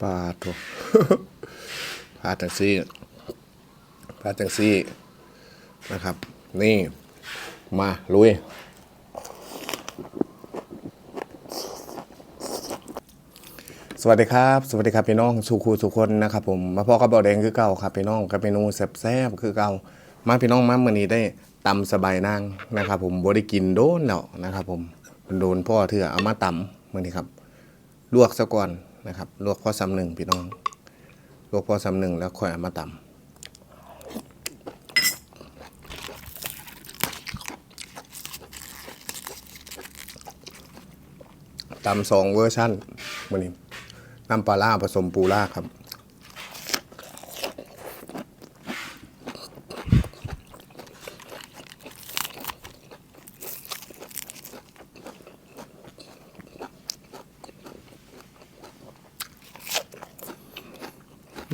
ปลาโถปลาจังซี่ปลาจังซี่นะครับ นี่มาลุยสวัสดีครับ สวัสดีครับพี่น้องสุขูสุคนนะครับผมมาพ่อกับเบาแดงคือเก่าครับพี่น้องกับเมนูแซ่บๆคือเก่ามาพี่น้องมาเมื่อนี้ได้ตำสบายนางนะครับ ผมบ่ได้กินโดนแล้วนะครับ ผมโดนพ่อเถื่อเอามาตำเมื่อนี้ครับ ลวกซะก่อน นะครับลวกพอสำหนึ่งพี่น้องลวกพอสำหนึ่งแล้วค่อยเอามาตำตำสองเวอร์ชั่นมันนี้น้ำปลาล่าผสมปูล่าครับ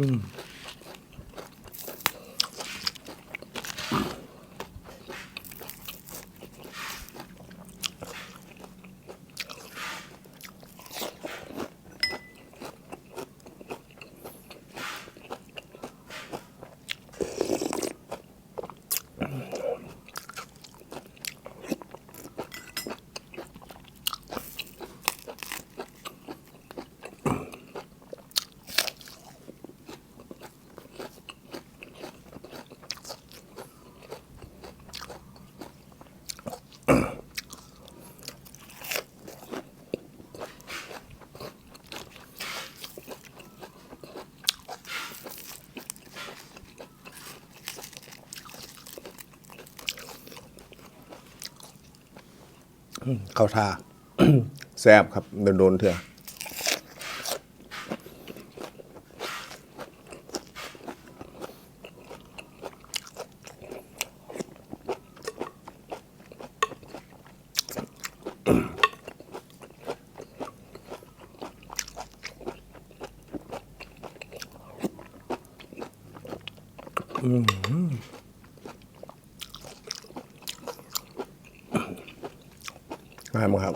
Mm. เข้าท่าแซ่บครับโดนโดนๆเถอะง่าย มากค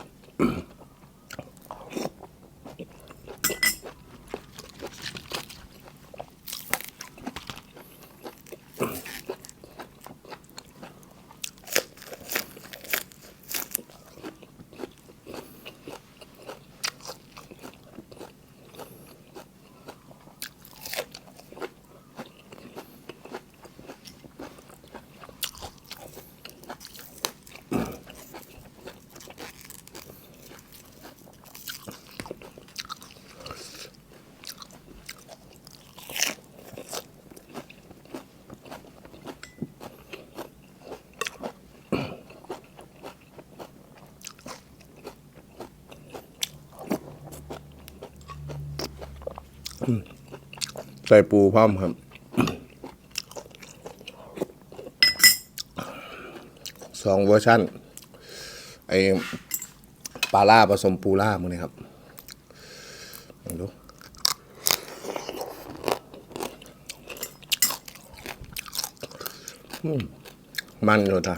ใส่ปูพร้อมครับสองเวอร์ชันไอปลาล่าผสมปูล่ามึงนี่ครับลองดูมันอยู่ทำ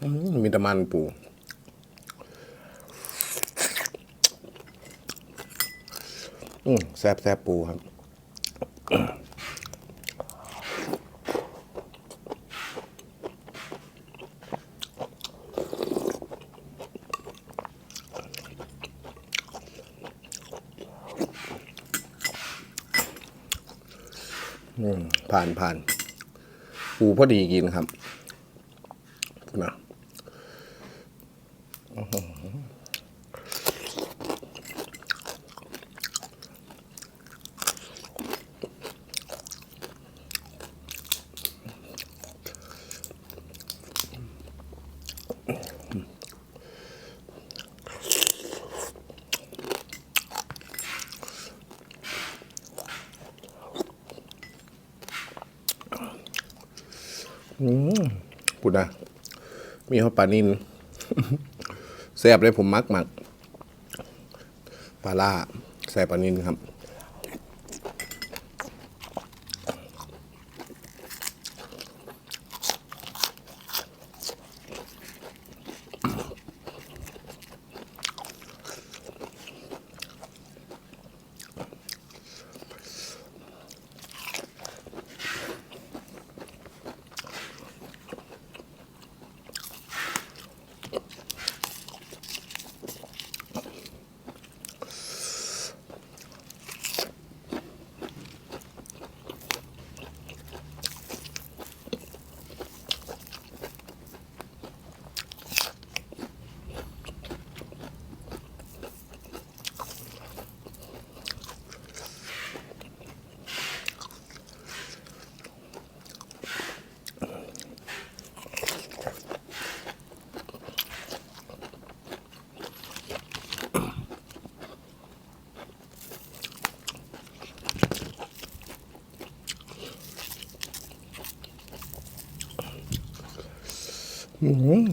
อืมมีแต่มันปู อืมแซบแซบปูครับ อืมผ่านผ่านปูพอดีกินครับนะ พูดนะ มีข้าวปลานินแซ่บเลยผมมักมักปลาล่าใส่ปลานินครับ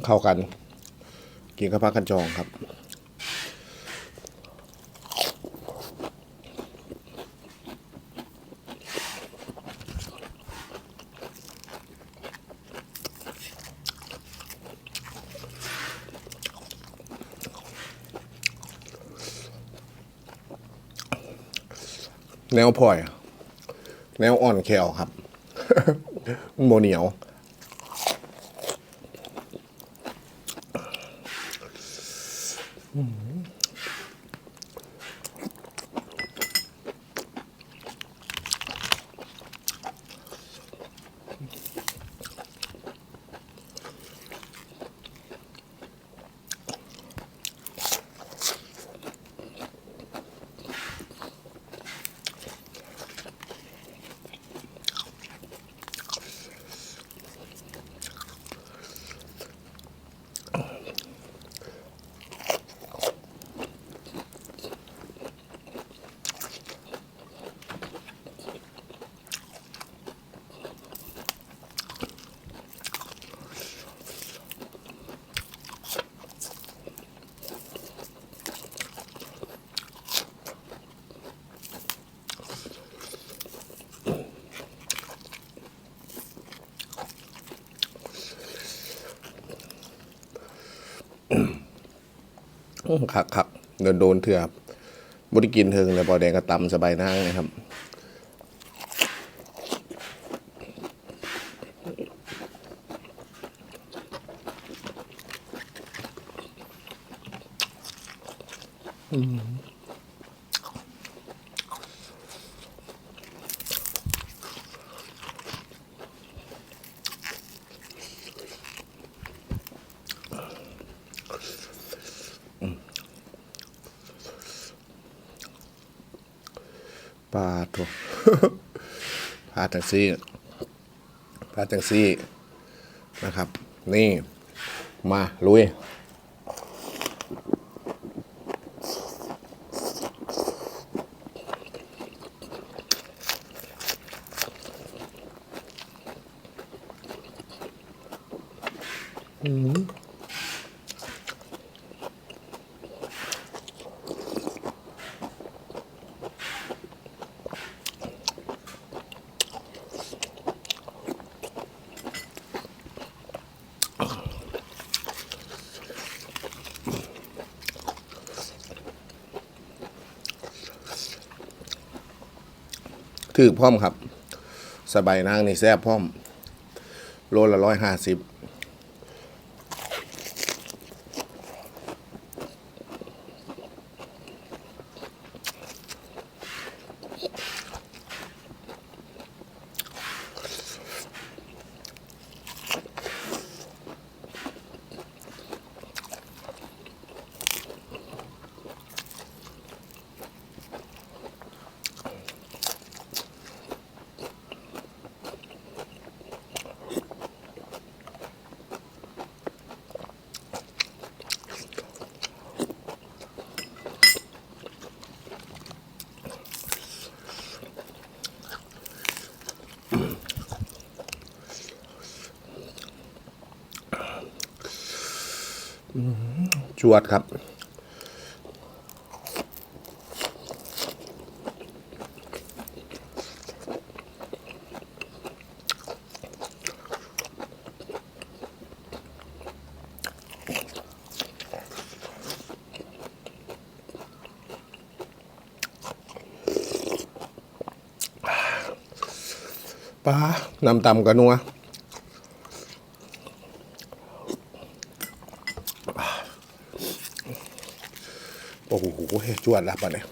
เข้ากัน กินกับผักกันจองครับ แนวพลอย แนวอ่อนแคลครับโมเหนียว คักคักโดนโดนเถื่อบบุได้กินเถิงเลยบอแดงกระตำสบายนั่งนะครับ ปาตัวพาจังซี่ปลาจังซี่นะครับ นี่ มา ลุย ถือพร้อมครับ สบายนางนี่แซ่บพร้อม โลละร้อยห้าสิบ จวดครับ ปลานำตำกระนัว โอ้โห จวดละปะเนี่ย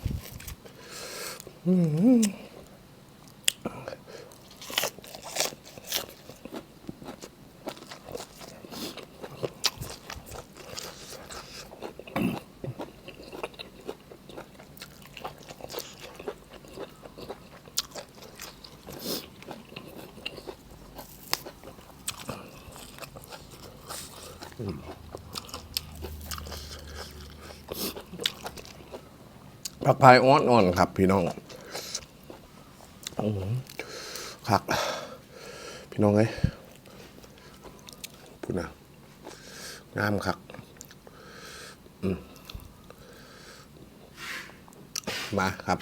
ผักพายอ่อนๆครับ พี่น้องอื้อหือคักพี่น้องเอ้ยพูดนะงามคักอืมมาครับ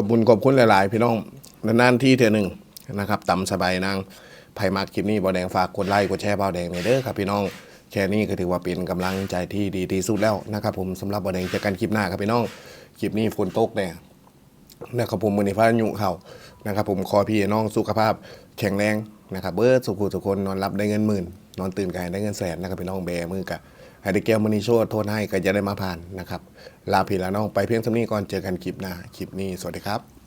ขอบคุณขอบคุณหลาย ๆ พี่น้องนานๆที่เทื่อหนึ่งนะครับตำสบายนางไผ่มากคลิปนี้บอแดงฝากกดไลค์กดแชร์เบาแดงในเด้อครับพี่น้องแค่นี้ก็ถือว่าเป็นกำลังใจที่ดีที่สุดแล้วนะครับผมสำหรับบอแดงจอกันคลิปหน้าครับพี่น้องคลิปนี้ฝนตกเนี่ยนะครับผมมือในพายุเขานะครับผมขอพี่น้องสุขภาพแข็งแรงนะครับเบิร์ดสุขุสุขคนนอนรับได้เงินหมื่น นอนตื่นกายได้เงินแสนนะครับพี่น้องแบมือกะ ให้ได้แก้วมณีโชดโทษให้ก็จะได้มาผ่านนะครับ ลาพี่ลาน้องไปเพียงเท่านี้ก่อนเจอกันคลิปหน้า คลิปนี้ สวัสดีครับ